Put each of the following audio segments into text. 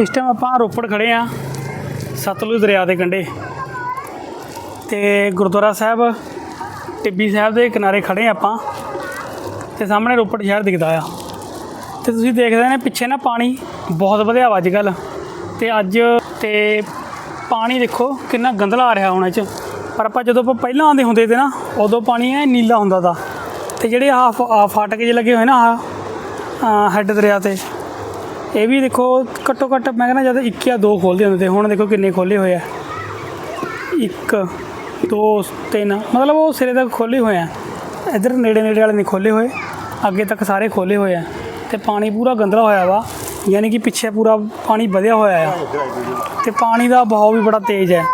ਇਸ ਟਾਈਮ ਆਪਾਂ ਰੋਪੜ ਖੜੇ ਆ, ਸਤਲੁਜ ਦਰਿਆ ਦੇ ਕੰਢੇ। ਤੇ ਗੁਰਦੁਆਰਾ ਸਾਹਿਬ, ਟਿੱਬੀ ਸਾਹਿਬ ਦੇ ਕਿਨਾਰੇ ਖੜੇ ਆ ਆਪਾਂ। ਤੇ ਸਾਹਮਣੇ ਰੋਪੜ ਸ਼ਹਿਰ ਦਿਖਦਾ ਆ। ਤੇ ਤੁਸੀਂ ਦੇਖਦੇ ਨੇ, ਪਿੱਛੇ ਨਾ ਪਾਣੀ ਬਹੁਤ ਵਧਿਆ ਵਾ ਅੱਜ ਕੱਲ੍ਹ ਤੇ ਅੱਜ ਤੇ ਪਾਣੀ ਦੇਖੋ, ਕਿੰਨਾ ਗੰਦਲਾ ਆ ਰਿਹਾ ਹੁਣ ਚ। ਪਰ ਆਪਾਂ ਜਦੋਂ ਆਪਾਂ ਪਹਿਲਾਂ ਆਉਂਦੇ ਹੁੰਦੇ ਤੇ ਨਾ, ਉਦੋਂ ਪਾਣੀ ਐ ਨੀਲਾ ਹੁੰਦਾ ਤਾ। ਤੇ ਜਿਹੜੇ ਆਹ ਆਹ ਫਾਟਕ ਜੇ ਲੱਗੇ ਹੋਏ ਨਾ, ਆਹ ਹੈੱਡ ਦਰਿਆ ਤੇ ਇਹ ਵੀ ਦੇਖੋ, ਘੱਟੋ ਘੱਟ ਮੈਂ ਕਹਿੰਦਾ ਜਦ ਇੱਕ ਜਾਂ ਦੋ ਖੋਲਦੇ ਹੁੰਦੇ ਤੇ ਹੁਣ ਦੇਖੋ ਕਿੰਨੇ ਖੋਲੇ ਹੋਏ ਆ। ਇੱਕ, ਦੋ, ਤਿੰਨ, ਮਤਲਬ ਉਹ ਸਿਰੇ ਤੱਕ ਖੋਲੇ ਹੋਏ ਆ। ਇਧਰ ਨੇੜੇ ਨੇੜੇ ਵਾਲੇ ਨਹੀਂ ਖੋਲੇ ਹੋਏ, ਅੱਗੇ ਤੱਕ ਸਾਰੇ ਖੋਲੇ ਹੋਏ ਆ। ਤੇ ਪਾਣੀ ਪੂਰਾ ਗੰਦਲਾ ਹੋਇਆ ਵਾ, ਯਾਨੀ ਕਿ ਪਿੱਛੇ ਪੂਰਾ ਪਾਣੀ ਵਧਿਆ ਹੋਇਆ ਆ। ਤੇ ਪਾਣੀ ਦਾ ਬਹਾਅ ਵੀ ਬੜਾ ਤੇਜ਼ ਹੈ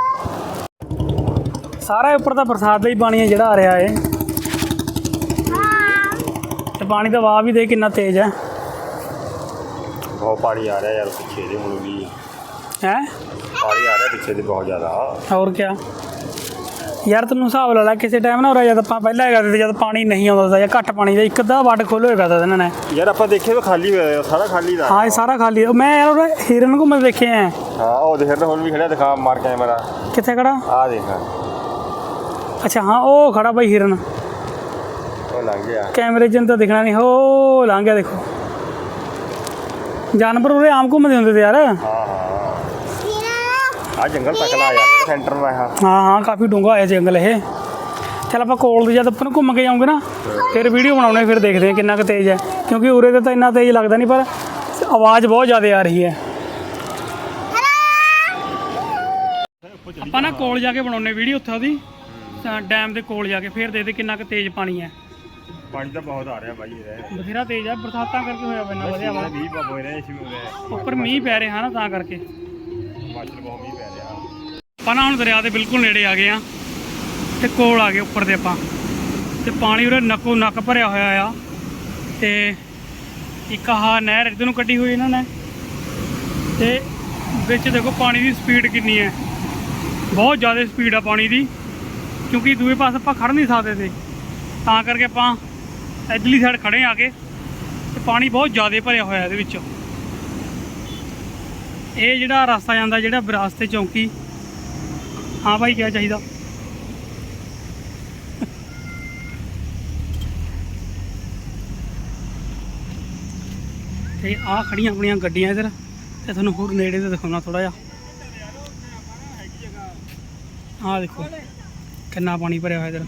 ਸਾਰਾ ਉੱਪਰ ਤਾਂ ਬਰਸਾਤ ਦਾ ਹੀ ਪਾਣੀ ਹੈ ਜਿਹੜਾ ਆ ਰਿਹਾ ਹੈ ਤੇ ਪਾਣੀ ਦਾ ਵਹਾਅ ਵੀ ਦੇ ਕਿੰਨਾ ਤੇਜ਼ ਹੈ ਬਹੁਤ ਪਾਣੀ ਆ ਰਿਹਾ ਯਾਰ ਪਿੱਛੇ ਦੇ ਹੁਣ ਵੀ। ਹੈ? ਪਾਣੀ ਆ ਰਿਹਾ ਪਿੱਛੇ ਦੇ ਬਹੁਤ ਜ਼ਿਆਦਾ। ਹੋਰ ਕਿਆ? ਯਾਰ ਤੈਨੂੰ ਹਿਸਾਬ ਲਾ ਲੈ ਕਿਸੇ ਟਾਈਮ ਨਾ ਉਰੇ ਜਦ ਆਪਾਂ ਪਹਿਲਾਂ ਹੈਗਾ ਤੇ ਜਦ ਪਾਣੀ ਨਹੀਂ ਆਉਂਦਾ ਸੀ ਜਾਂ ਘੱਟ ਪਾਣੀ ਦਾ ਇੱਕ ਅੱਧਾ ਵੱਡ ਖੋਲ੍ਹ ਹੋਏਗਾ ਤਾਂ ਇਹਨਾਂ ਨੇ। ਯਾਰ ਆਪਾਂ ਦੇਖੇ ਤਾਂ ਖਾਲੀ ਹੋਇਆ ਸਾਰਾ ਖਾਲੀ ਦਾ। ਹਾਂ ਇਹ ਸਾਰਾ ਖਾਲੀ ਹੈ। ਮੈਂ ਯਾਰ ਉਰੇ ਹਿਰਨ ਘੁੰਮਦੇ ਦੇਖੇ ਆ। ਹਾਂ ਉਹ ਦੇਖ ਰਿਹਾ ਹੁਣ ਵੀ ਖੜਿਆ ਦਿਖਾ ਮਾਰ ਕੈਮਰਾ ਕਿੱਥੇ ਖੜਾ? ਆ ਦੇਖ। ਅੱਛਾ ਹਾਂ ਉਹ ਖੜਾ ਬਾਈ ਹਿਰਨ। ਉਹ ਲੰਘ ਗਿਆ। ਕੈਮਰੇ 'ਚ ਨੂੰ ਤਾਂ ਦਿਖਣਾ ਨਹੀਂ ਹੋ ਲੰਘ ਗਿਆ ਦੇਖੋ। ਜਾਨਵਰ ਉਰੇ ਆਮ ਘੁੰਮਦੇ ਹੁੰਦੇ ਤੇ ਯਾਰ। ਹਾਂ ਹਾਂ। ਆ ਜੰਗਲ ਤੱਕ ਲਾ ਯਾਰ ਸੈਂਟਰ ਮੈਂ ਹਾਂ ਹਾਂ ਹਾਂ ਕਾਫੀ ਡੂੰਘਾ ਹੋਇਆ ਜੰਗਲ ਇਹ। ਚਲ ਆਪਾਂ ਕੋਲ ਦੀ ਜਦ ਆਪਾਂ ਨੂੰ ਘੁੰਮ ਕੇ ਜਾਉਂਗੇ ਨਾ ਫਿਰ ਵੀਡੀਓ ਬਣਾਉਣੇ ਫਿਰ ਦੇਖਦੇ ਹਾਂ ਕਿੰਨਾ ਕੁ ਤੇਜ਼ ਹੈ। ਕਿਉਂਕਿ ਉਰੇ ਤੇ ਤਾਂ ਇੰਨਾ ਤੇਜ਼ ਲੱਗਦਾ ਨਹੀਂ ਪਰ ਆਵਾਜ਼ ਬਹੁਤ ਜ਼ਿਆਦਾ ਆ ਰਹੀ ਹੈ। ਆਪਾਂ ਨਾ ਕੋਲ ਜਾ ਕੇ ਬਣਾਉਣੇ ਵੀਡੀਓ ਉੱਥੇ ਉਹਦੀ। ਡੈਮ ਦੇ ਕੋਲ ਜਾ ਕੇ ਫਿਰ ਦੇਖਦੇ ਕਿੰਨਾ ਕੁ ਤੇਜ਼ ਪਾਣੀ ਹੈ। ਪਾਣੀ ਤਾਂ ਬਹੁਤ ਆ ਰਿਹਾ ਬਾਈ ਇਹ। ਬਥੇਰਾ ਤੇਜ਼ ਹੈ ਬਰਸਾਤਾਂ ਕਰਕੇ ਹੋਇਆ ਇੰਨਾ ਵਧਿਆ ਵਾ। ਵੀ ਪਾ ਰਹੇ ਇਸ ਰਿਹਾ ਉੱਪਰ ਮੀਂਹ ਪੈ ਰਿਹਾ ਨਾ ਤਾਂ ਕਰਕੇ। ਹਿਮਾਚਲ ਬਹੁਤ ਮੀਂਹ ਪੈ ਰਿਹਾ। ਆਪਾਂ ਨਾ ਹੁਣ ਦਰਿਆ ਦੇ ਬਿਲਕੁਲ ਨੇੜੇ ਆ ਗਏ ਆ ਤੇ ਕੋਲ ਆ ਗਏ ਉੱਪਰ ਦੇ ਆਪਾਂ। ਤੇ ਪਾਣੀ ਉਰੇ ਨੱਕੋ ਨੱਕ ਭਰਿਆ ਹੋਇਆ ਆ ਤੇ ਇੱਕ ਆਹ ਨਹਿਰ ਇੱਧਰ ਨੂੰ ਕੱਢੀ ਹੋਈ ਇਹਨਾਂ ਨੇ। ਤੇ ਵਿੱਚ ਦੇਖੋ ਪਾਣੀ ਦੀ ਸਪੀਡ ਕਿੰਨੀ ਹੈ। ਬਹੁਤ ਜ਼ਿਆਦਾ ਸਪੀਡ ਆ ਪਾਣੀ ਦੀ ਕਿਉਂਕਿ ਦੂਏ ਪਾਸੇ ਆਪਾਂ ਖੜ ਨਹੀਂ ਸਕਦੇ ਤੇ ਤਾਂ ਕਰਕੇ ਆਪਾਂ ਇੱਧਰਲੀ ਸਾਈਡ ਖੜੇ ਆ ਕੇ ਤੇ ਪਾਣੀ ਬਹੁਤ ਜ਼ਿਆਦਾ ਭਰਿਆ ਹੋਇਆ ਇਹਦੇ ਵਿੱਚ। ਇਹ ਜਿਹੜਾ ਰਸਤਾ ਜਾਂਦਾ, ਜਿਹੜਾ ਵਿਰਾਸਤੇ ਚੌਂਕੀ, ਹਾਂ ਭਾਈ, ਕਿਆ ਚਾਹੀਦਾ? ਤੇ ਆਹ ਖੜੀਆਂ ਆਪਣੀਆਂ ਗੱਡੀਆਂ ਇਧਰ, ਤੇ ਤੁਹਾਨੂੰ ਹੋਰ ਨੇੜੇ ਤੇ ਦਿਖਾਉਣਾ ਥੋੜਾ ਜਿਹਾ। ਆ ਦੇਖੋ, ਕਿੰਨਾ ਪਾਣੀ ਭਰਿਆ ਹੋਇਆ ਇਧਰ।